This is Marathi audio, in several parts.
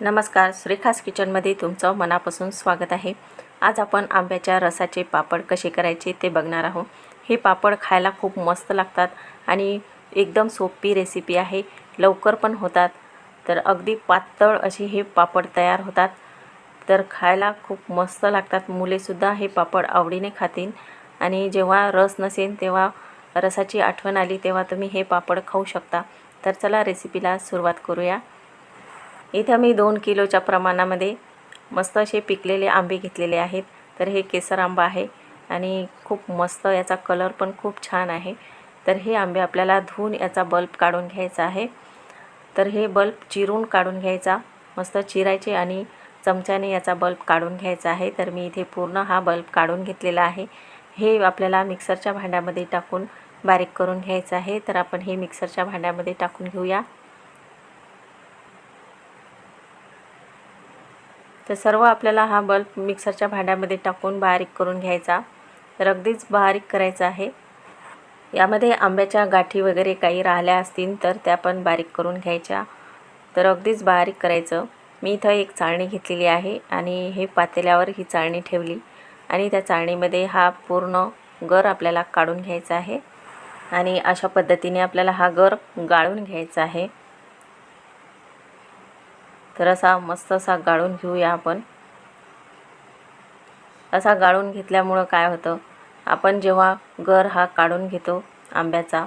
नमस्कार श्रीखास किचनमध्ये तुमचं मनापासून स्वागत आहे. आज आपण आंब्याच्या रसाचे पापड कसे करायचे ते बघणार आहोत. हे पापड खायला खूप मस्त लागतात आणि एकदम सोपी रेसिपी आहे. लवकर पण होतात तर अगदी पातळ अशी हे पापड तयार होतात. तर खायला खूप मस्त लागतात. मुलेसुद्धा हे पापड आवडीने खातील. आणि जेव्हा रस नसेल तेव्हा रसाची आठवण आली तेव्हा तुम्ही हे पापड खाऊ शकता. तर चला रेसिपीला सुरुवात करूया. इथं मी दोन किलोच्या प्रमाणामध्ये मस्त असे पिकलेले आंबे घेतलेले आहेत. तर हे केसर आंबा आहे आणि खूप मस्त याचा कलर पण खूप छान आहे. तर हे आंबे आपल्याला धुवून याचा बल्ब काढून घ्यायचा आहे. तर हे बल्ब चिरून काढून घ्यायचा मस्त चिरायचे आणि चमच्याने याचा बल्ब काढून घ्यायचा आहे. तर मी इथे पूर्ण हा बल्ब काढून घेतलेला आहे. हे आपल्याला मिक्सरच्या भांड्यामध्ये टाकून बारीक करून घ्यायचं आहे. तर आपण हे मिक्सरच्या भांड्यामध्ये टाकून घेऊया. तर सर्व आपल्याला हा बल्ब मिक्सरच्या भांड्यामध्ये टाकून बारीक करून घ्यायचा. तर अगदीच बारीक करायचा आहे. यामध्ये आंब्याच्या गाठी वगैरे काही राहिल्या असतील तर त्या पण बारीक करून घ्यायच्या. तर अगदीच बारीक करायचं. मी इथं एक चाळणी घेतलेली आहे आणि हे पातेल्यावर ही चाळणी ठेवली आणि त्या चाळणीमध्ये हा पूर्ण गर आपल्याला काढून घ्यायचा आहे आणि अशा पद्धतीने आपल्याला हा गर गाळून घ्यायचा आहे. तर असा मस्त असा गाळून घेऊया आपण. असा गाळून घेतल्यामुळं काय होतं? आपण जेव्हा गर हा काढून घेतो आंब्याचा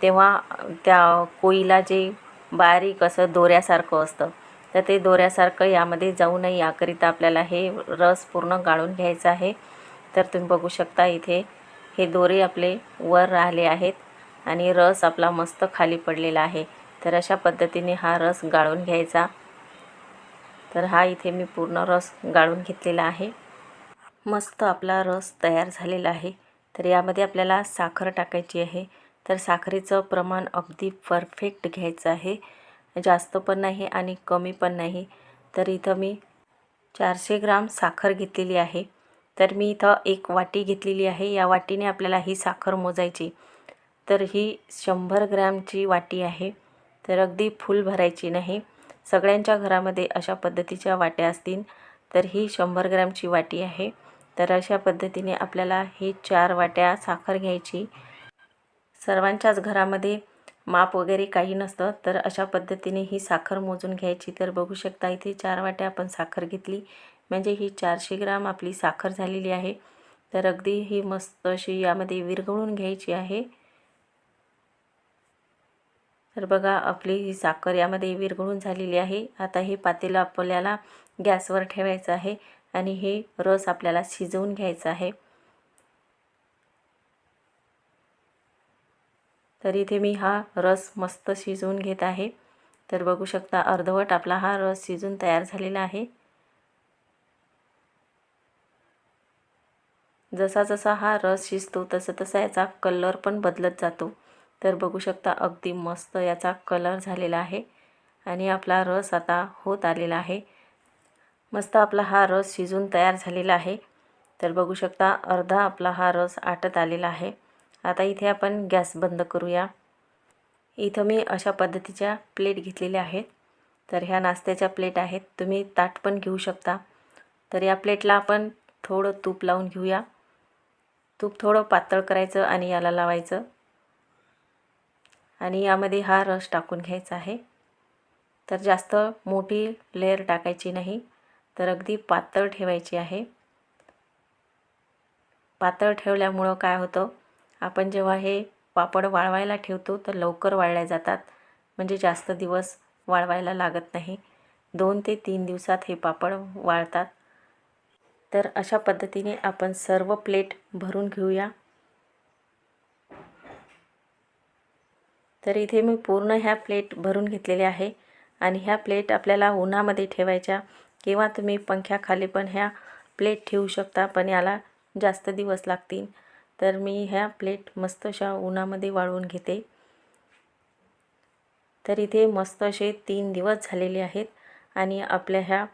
तेव्हा त्या कोईला जे बारीक असं दोऱ्यासारखं असतं तर ते दोऱ्यासारखं यामध्ये जाऊ नये याकरिता आपल्याला हे रस पूर्ण गाळून घ्यायचं आहे. तर तुम्ही बघू शकता इथे हे दोरे आपले वर राहिले आहेत आणि रस आपला मस्त खाली पडलेला आहे. तर अशा पद्धतीने हा रस गाळून घ्यायचा. तर हा इथे मी पूर्ण रस गाळून घेतलेला आहे. मस्त आपला रस तयार झालेला आहे. तर यामध्ये आपल्याला साखर टाकायची आहे. तर साखरेचं प्रमाण अगदी परफेक्ट घ्यायचं आहे. जास्त पण नाही आणि कमी पण नाही. तर इथं मी चारशे ग्राम साखर घेतलेली आहे. तर मी इथं एक वाटी घेतलेली आहे. या वाटीने आपल्याला ही साखर मोजायची. तर ही शंभर ग्रॅमची वाटी आहे. तर अगदी फुल भरायची नाही. सगळ्यांच्या घरामध्ये अशा पद्धतीच्या वाट्या असतील तर ही शंभर ग्रॅमची वाटी आहे. तर अशा पद्धतीने आपल्याला ही चार वाट्या साखर घ्यायची. सर्वांच्याच घरामध्ये माप वगैरे काही नसतं तर अशा पद्धतीने ही साखर मोजून घ्यायची. तर बघू शकता इथे चार वाट्या आपण साखर घेतली. म्हणजे ही चारशे ग्राम आपली साखर झालेली आहे. तर अगदी ही मस्त अशी यामध्ये विरघळून घ्यायची आहे. तर बघा आपली ही साखर यामध्ये विरघळून झालेली आहे. आता हे पातेलं आपल्याला गॅसवर ठेवायचं आहे आणि हे रस आपल्याला शिजवून घ्यायचं आहे. तर इथे मी हा रस मस्त शिजवून घेत आहे. तर बघू शकता अर्धवट आपला हा रस शिजून तयार झालेला आहे. जसा जसा हा रस शिजतो तसं तसा याचा कलर पण बदलत जातो. तर बघू शकता अगदी मस्त याचा कलर झालेला आहे आणि आपला रस आता होत आलेला आहे. मस्त आपला हा रस शिजून तयार झालेला आहे. तर बघू शकता अर्धा आपला हा रस आटत आलेला आहे. आता इथे आपण गॅस बंद करूया. इथं मी अशा पद्धतीच्या प्लेट घेतलेल्या आहेत. तर ह्या नाश्त्याच्या प्लेट आहेत. तुम्ही ताट पण घेऊ शकता. तर या प्लेटला आपण थोडं तूप लावून घेऊया. तूप थोडं पातळ करायचं आणि याला लावायचं. आणि यामध्ये हा रस टाकून घ्यायचा आहे. तर जास्त मोठी लेअर टाकायची नाही तर अगदी पातळ ठेवायची आहे. पातळ ठेवल्यामुळं काय होतं आपण जेव्हा हे पापड वाळवायला ठेवतो तर लवकर वाळल्या जातात. म्हणजे जास्त दिवस वाळवायला लागत नाही. दोन ते तीन दिवसात हे पापड वाळतात. तर अशा पद्धतीने आपण सर्व प्लेट भरून घेऊया. तर इथे मी पूर्ण ह्या प्लेट भरून घेतलेल्या आहे. आणि ह्या प्लेट आपल्याला उन्हामध्ये ठेवायच्या किंवा तुम्ही पंख्याखाली पण ह्या प्लेट ठेवू शकता पण याला जास्त दिवस लागतील. तर मी ह्या प्लेट मस्त अशा उन्हामध्ये वाळवून घेते. तर इथे मस्त असे तीन दिवस झालेले आहेत आणि आपल्या ह्या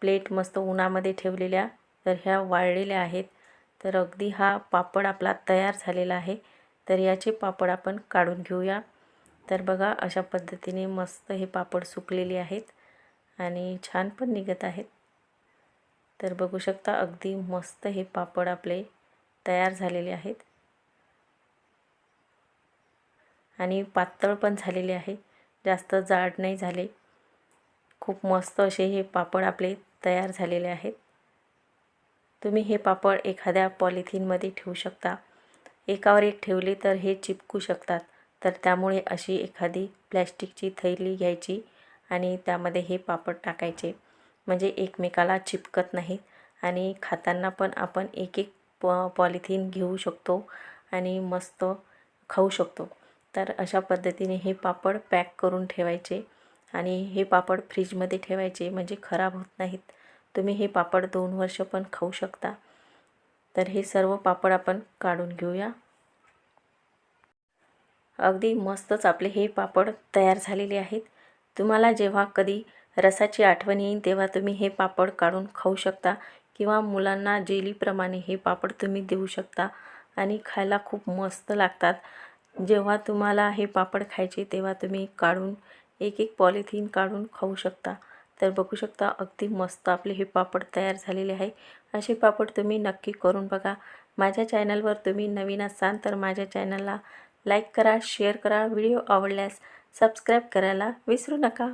प्लेट मस्त उन्हामध्ये ठेवलेल्या तर ह्या वाळलेल्या आहेत. तर अगदी हा पापड आपला तयार झालेला आहे. तर याचे पापड आपण काढून घेऊया. तर बघा अशा पद्धतीने मस्त हे पापड सुकलेले आहेत आणि छान पण निघत आहेत. तर बघू शकता अगदी मस्त हे पापड आपले तयार झालेले आहेत. आणि पातळ पण झालेले आहे. जास्त जाड नाही झाले. खूप मस्त असे हे पापड आपले तयार झालेले आहेत. तुम्ही हे पापड एखाद्या पॉलिथिनमध्ये ठेवू शकता. एकावर एक ठेवले तर हे चिपकू शकतात. तर त्यामुळे अशी एखादी प्लॅस्टिकची थैली घ्यायची आणि त्यामध्ये हे पापड टाकायचे. म्हणजे एकमेकाला चिपकत नाहीत आणि खाताना पण आपण एक एक प पॉलिथिन घेऊ शकतो आणि मस्त खाऊ शकतो. तर अशा पद्धतीने हे पापड पॅक करून ठेवायचे आणि हे पापड फ्रीजमध्ये ठेवायचे. म्हणजे खराब होत नाहीत. तुम्ही हे पापड दोन वर्ष पण खाऊ शकता. तर हे सर्व पापड आपण काढून घेऊया. अगदी मस्तच आपले हे पापड तयार झालेले आहेत. तुम्हाला जेव्हा कधी रसाची आठवण येईल तेव्हा तुम्ही हे पापड काढून खाऊ शकता किंवा मुलांना जेलीप्रमाणे हे पापड तुम्ही देऊ शकता आणि खायला खूप मस्त लागतात. जेव्हा तुम्हाला हे पापड खायचे तेव्हा तुम्ही काढून एक एक पॉलिथिन काढून खाऊ शकता. तर बघू शकता अगदी मस्त आपले हे पापड तयार झालेले आहे. असे पापड तुम्ही नक्की करून बघा. माझ्या चॅनलवर तुम्ही नवीन असाल तर माझ्या चॅनलला लाईक करा शेअर करा व्हिडिओ आवडल्यास सबस्क्राईब करायला विसरू नका.